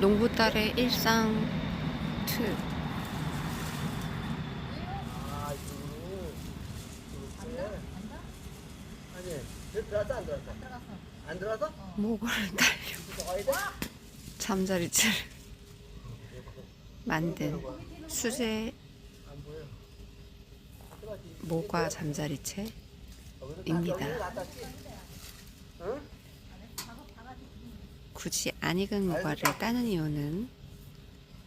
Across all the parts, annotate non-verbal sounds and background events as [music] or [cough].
농부딸의 일상 2 아, 들어갔어, 안 들어갔어? 안 들어갔어? 목을 달려 가야 돼? 잠자리채를 만든 수제. 모과 잠자리채 거기서 입니다. 다 놨다, 놨다. 응? 굳이 안 익은 모과를 따는 이유는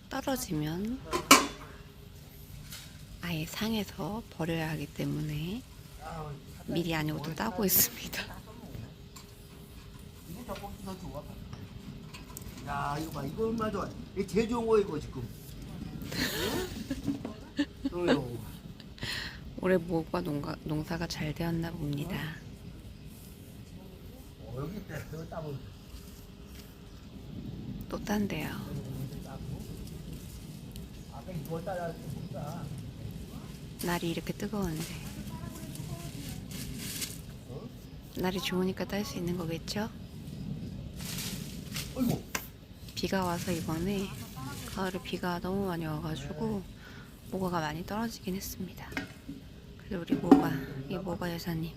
떨어지면 아예 상해서 버려야 하기 때문에 아, 미리 아니고도 따고 있습니다. 야, 이거 봐. 이거 얼마 좋아. 이게 제일 좋은 거 이거 지금. [laughs] 올해 모과 농가, 농사가 잘 되었나 봅니다. 어, 여기 있다. 이거 따면 또 딴데요. 날이 이렇게 뜨거운데 날이 좋으니까 딸 수 있는 거겠죠? 비가 와서 이번에 가을에 비가 너무 많이 와가지고 모과가 많이 떨어지긴 했습니다. 그래서 우리 모과 이 모과 여사님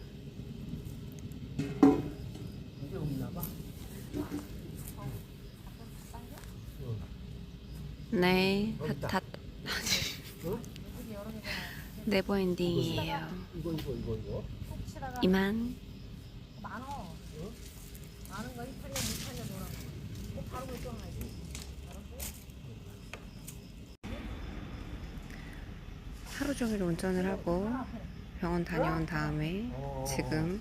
이게 없나 봐. 네, 어? 네버 엔딩이에요. 이거 이거 이거 이거. 이만 많어. 많은 거 이탈리아 이탈리아 노라고. 꼭 바로 결정하지. 하루 종일 운전을 하고 병원 다녀온 다음에 지금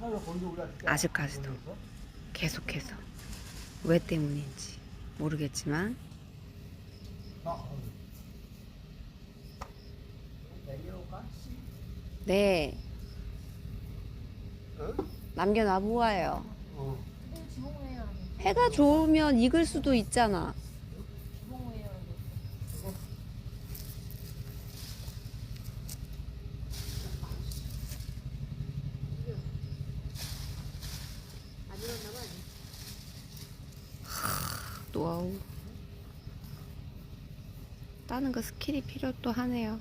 올라왔을 때 아직까지도 계속해서 왜 때문인지 모르겠지만? 네 어? 남겨놔 보아요. 어. 해가 좋으면 익을 수도 있잖아. 노하우. 따는 거 스킬이 필요 또 하네요.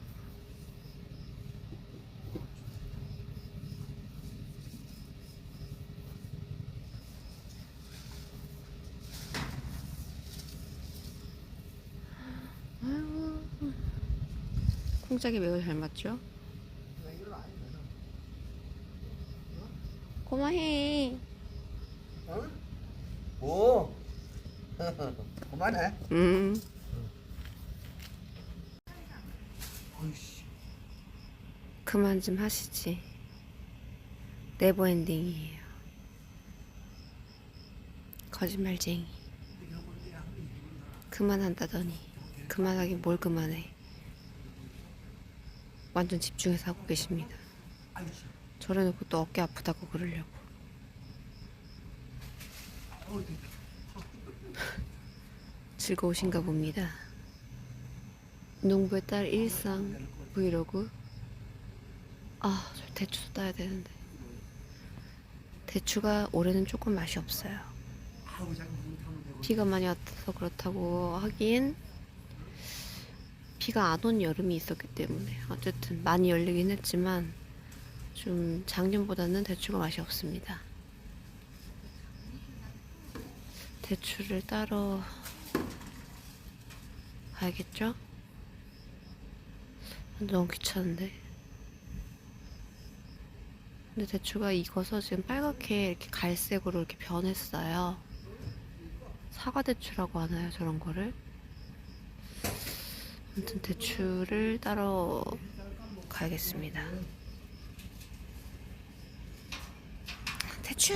아유, 콩짝이 매우 잘 맞죠? 고마해. 어? 오. [laughs] 그만해. 음. 그만 좀 하시지. 네버엔딩이에요. 거짓말쟁이. 그만한다더니 그만하긴 뭘 그만해. 완전 집중해서 하고 계십니다. 저래놓고 또 어깨 아프다고 그러려고. [laughs] 즐거우신가 봅니다. 농부의 딸 일상 브이로그. 아, 저 대추도 따야 되는데. 대추가 올해는 조금 맛이 없어요. 비가 많이 왔어서 그렇다고 하기엔 비가 안 온 여름이 있었기 때문에 어쨌든 많이 열리긴 했지만 좀 작년보다는 대추가 맛이 없습니다. 대추를 따러 가야겠죠? 너무 귀찮은데. 근데 대추가 익어서 지금 빨갛게 이렇게 갈색으로 이렇게 변했어요. 사과 대추라고 하나요? 저런 거를? 아무튼 대추를 따러 가야겠습니다. 대추!